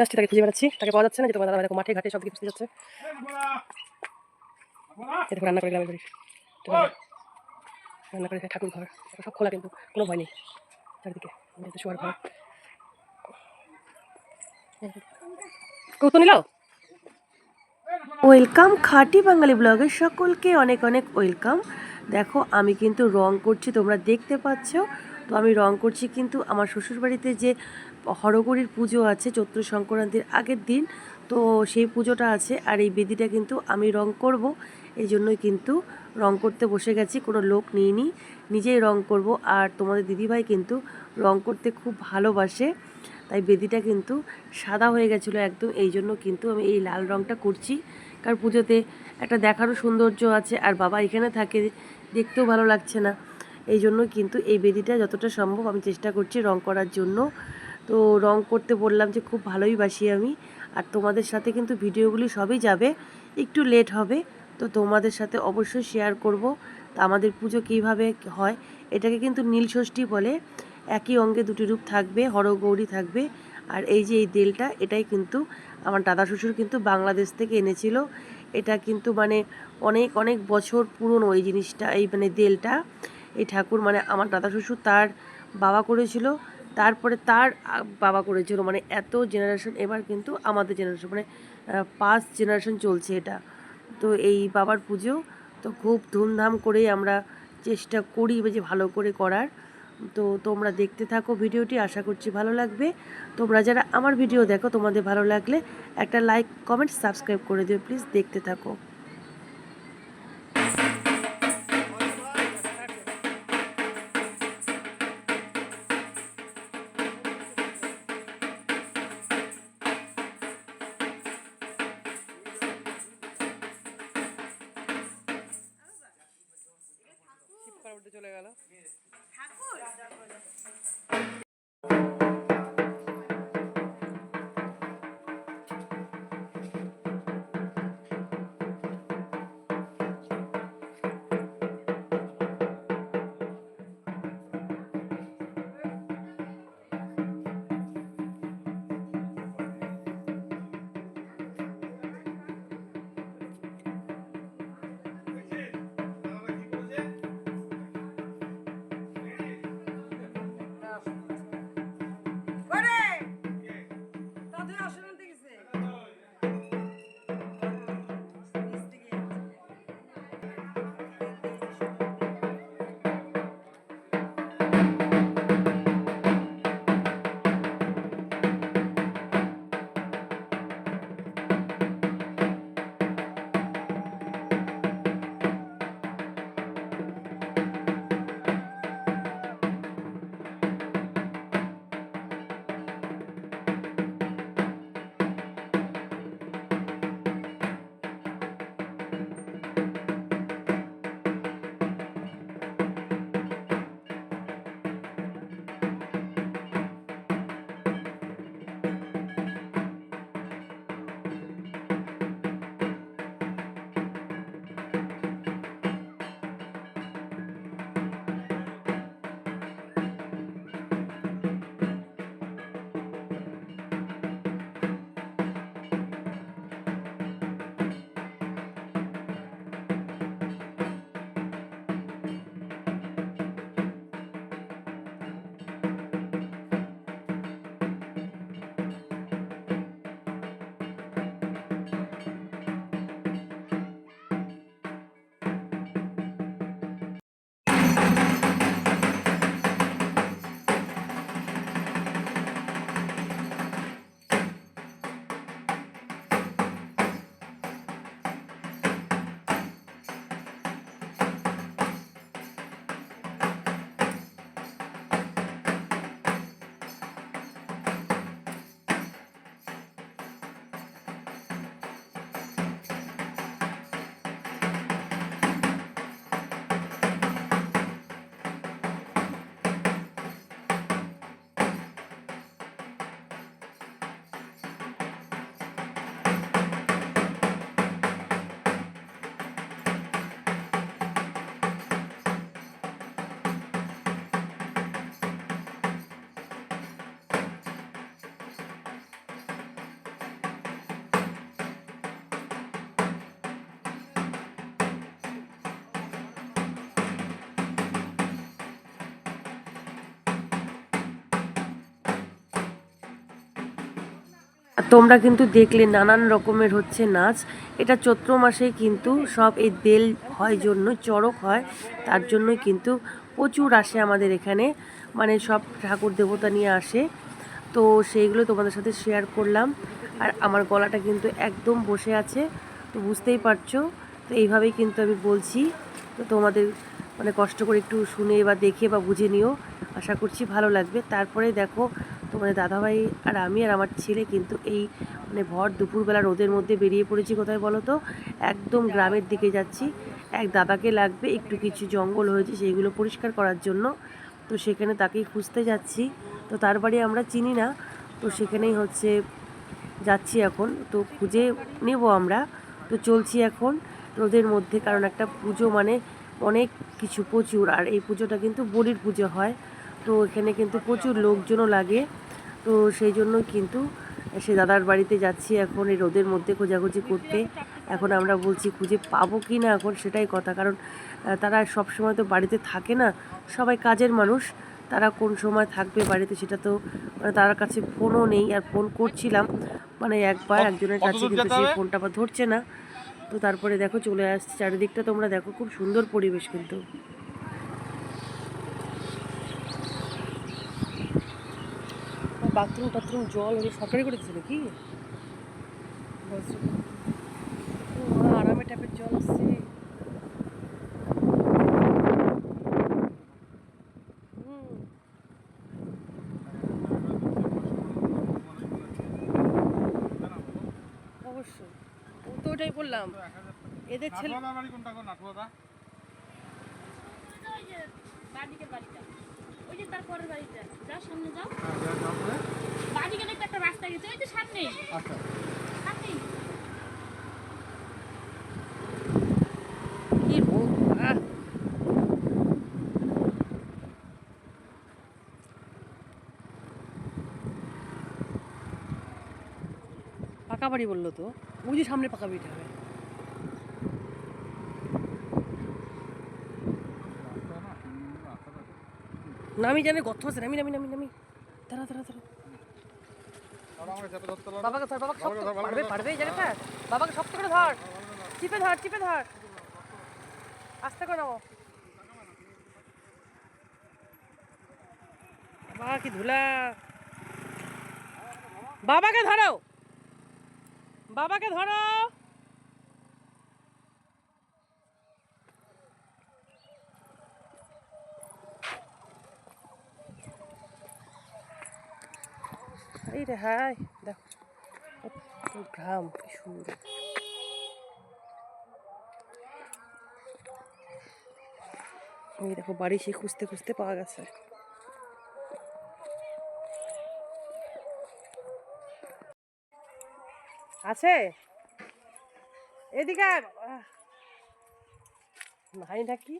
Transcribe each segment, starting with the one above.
খুঁজতে আসছি তাকে খুঁজে বেড়াচ্ছি। তাকে পাওয়া যাচ্ছে না যে তোমার দাদা মাঠে ঘাটে সব দিকে খুঁজতে যাচ্ছে দেখো রান্না করে গ্রামের রান্না করে ঠাকুর ঘর। সব খোলা কিন্তু কোনো ভয় নেই। চারিদিকে শোয়ার ঘর। কৌতো নিলাও ওয়েলকাম খাঁটি বাঙালি ব্লগের সকলকে অনেক অনেক ওয়েলকাম। দেখো আমি কিন্তু রং করছি তোমরা দেখতে পাচ্ছ। তো আমি রং করছি কিন্তু আমার শ্বশুরবাড়িতে যে হরগৌরীর পুজো আছে, চৈত্র সংক্রান্তির আগের দিন। তো সেই পুজোটা আছে আর এই বেদিটা কিন্তু আমি রং করব। এই জন্যই কিন্তু রং করতে বসে গেছি, কোনো লোক নিইনি, নিজেই রং করব। আর তোমাদের দিদিভাই কিন্তু রং করতে খুব ভালোবাসে, তাই বেদিটা কিন্তু সাদা হয়ে গেছিল একদম। এই জন্য কিন্তু আমি এই লাল রংটা করছি। কারণ পুজোতে একটা দেখারও সৌন্দর্য আছে আর বাবা এখানে থাকে, দেখতেও ভালো লাগছে না। এই জন্য কিন্তু এই বেদিটা যতটা সম্ভব আমি চেষ্টা করছি রং করার জন্য। তো রং করতে বললাম যে খুব ভালোই বাসি আমি। আর তোমাদের সাথে কিন্তু ভিডিওগুলি সবই যাবে। একটু লেট হবে, তো তোমাদের সাথে অবশ্যই শেয়ার করব। তা আমাদের পুজো কীভাবে হয়, এটাকে কিন্তু নীল ষষ্ঠী বলে। একই অঙ্গে দুটি রূপ থাকবে, হরগৌরী থাকবে। আর এই যে এই দেলটা, এটাই কিন্তু আমার দাদা শ্বশুর কিন্তু বাংলাদেশ থেকে এনেছিল। এটা কিন্তু মানে অনেক অনেক বছর পুরনো এই জিনিসটা, এই মানে দেলটা। এই ঠাকুর মানে আমার দাদা শ্বশুর তার বাবা করেছিল। তারপরে তার বাবা করেছিল। মানে এত জেনারেশন এবার কিন্তু আমাদের জেনারেশন মানে পাঁচ জেনারেশন চলছে এটা। তো এই বাবার পুজো তো খুব ধুমধাম করেই আমরা চেষ্টা করি যে ভালো করে করার। তো তোমরা দেখতে থাকো ভিডিওটি, আশা করছি ভালো লাগবে। তোমরা যারা আমার ভিডিও দেখো, তোমাদের ভালো লাগলে একটা লাইক কমেন্ট সাবস্ক্রাইব করে দিও। প্লিজ দেখতে থাকো। চলে গেল। তোমরা কিন্তু দেখলে নানান রকমের হচ্ছে নাচ। এটা চৈত্র মাসেই কিন্তু সব এই বেল হয় জন্য, চড়ক হয়। তার জন্যই কিন্তু প্রচুর আসে আমাদের এখানে। মানে সব ঠাকুর দেবতা নিয়ে আসে। তো সেইগুলো তোমাদের সাথে শেয়ার করলাম। আর আমার গলাটা কিন্তু একদম বসে আছে, তো বুঝতেই পারছ। তো এইভাবেই কিন্তু আমি বলছি। তো তোমাদের মানে কষ্ট করে একটু শুনে বা দেখে বা বুঝে নিও। আশা করছি ভালো লাগবে। তারপরে দেখো তোমাদের দাদাভাই আর আমি আর আমার ছেলে কিন্তু এই মানে ভর দুপুরবেলা রোদের মধ্যে বেরিয়ে পড়েছি কোথায় বলো তো? একদম গ্রামের দিকে যাচ্ছি। এক দাদাকে লাগবে একটু কিছু জঙ্গল হয়েছে সেইগুলো পরিষ্কার করার জন্য। তো সেখানে তাকেই খুঁজতে যাচ্ছি। তো তার বাড়ি আমরা চিনি না। তো সেখানেই হচ্ছে যাচ্ছি এখন। তো খুঁজে নেব আমরা। তো চলছি এখন রোদের মধ্যে কারণ একটা পুজো মানে অনেক কিছু প্রচুর। আর এই পুজোটা কিন্তু বলির পুজো হয়। তো এখানে কিন্তু প্রচুর লোকজনও লাগে। তো সেই জন্য কিন্তু সে দাদার বাড়িতে যাচ্ছি এখন এই রোদের মধ্যে খোঁজাখুঁজি করতে। এখন আমরা বলছি খুঁজে পাবো কি না? এখন সেটাই কথা। কারণ তারা সব সময় তো বাড়িতে থাকে না। সবাই কাজের মানুষ। তারা কোন সময় থাকবে বাড়িতে সেটা তো মানে তার কাছে ফোনও নেই। আর ফোন করছিলাম মানে একবার একজনের কাছে কিন্তু সেই ফোনটা আবার ধরছে না। তো তারপরে দেখো চলে আসছে। চারিদিকটা তোমরা দেখো খুব সুন্দর পরিবেশ কিন্তু। বাথরুম টাথরুম জল হলে সরকারি করে দিচ্ছে নাকি আরামে ট্যাপের জল আসছে। হুম। অবশ্যই। তো ওটাই বললাম। এদের ছেলে বাড়ি কোনটা নাটুয়াদা বাড়িটা। ওই যে বাড়িটা। যাও সামনে যাও। হ্যাঁ, একটা রাস্তা গেছে ওই যে সামনেই। আচ্ছা। সামনেই। আহ! পাকা বাড়ি বলল তো। ওই যে সামনে পাকা বাড়িটা। হবে রাস্তা না হুম, রাস্তাটা তো- নামি জানে গর্ত আছে, নামি নামি নামি নামি। দাঁড়া দাঁড়া দাঁড়া। বাবাকে ধর, বাবাকে শক্ত পারবে পারবে জায়গাটা? বাবাকে শক্ত করে ধর। চিপে ধর চিপে ধর। আস্তে করে নামো। বাবা কি ধুলা? বাবাকে ধরো। বাবাকে ধরো। এই রে হাই দেখো গ্রাম সুন্দর। এই দেখো, বাড়ি সে খুঁজতে খুঁজতে পাওয়া গেছে। আছে? এদিকে। নাই নাকি?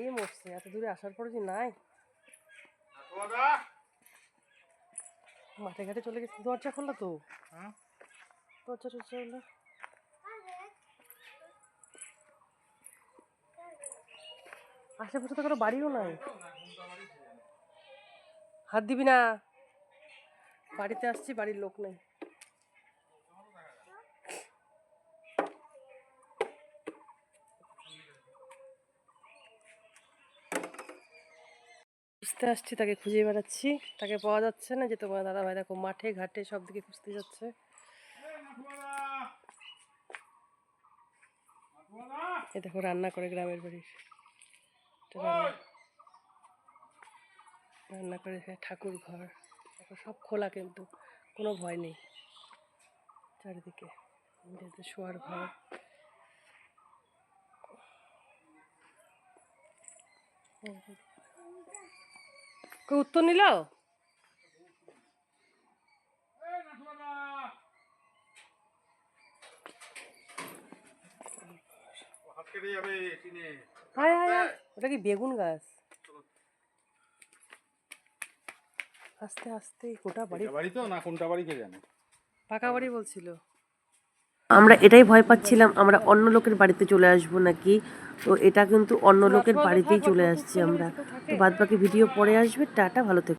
এই মরছে, এত দূরে আসার পরে যে নাই? মাঠে ঘাটে চলে গেছে। দরজা খোলা তো? হ্যাঁ? দরজা টরজা খোলা আশেপাশে তো কোনো বাড়িও নাই। হাত দিবি না। বাড়িতে আসছি বাড়ির লোক নেই। খুঁজতে আসছি, তাকে খুঁজে বেড়াচ্ছি। তাকে পাওয়া যাচ্ছে না যে তোমার দাদা ভাই দেখো মাঠে, ঘাটে সব দিকে খুঁজতে যাচ্ছে? এ দেখো রান্না করে গ্রামের বাড়ির। রান্না করে ঠাকুর ঘর। দেখো সব খোলা কিন্তু, কোনো ভয় নেই। চারিদিকে শোয়ার ঘর। কেউ উত্তর নিল কেটে ওটা কি বেগুন গাছ? আস্তে আস্তে গোটা বাড়ি? বাড়ি তো না কোনটা বাড়ি কে জানে? পাকা বাড়ি বলছিল। আমরা এটাই ভয় পাচ্ছিলাম, আমরা অন্য লোকের বাড়িতে চলে আসব নাকি? তো এটা কিন্তু অন্য লোকের বাড়িতেই চলে আসছি আমরা। তো বাদ বাকি ভিডিও পরে আসবে, টাটা, ভালো থেকো।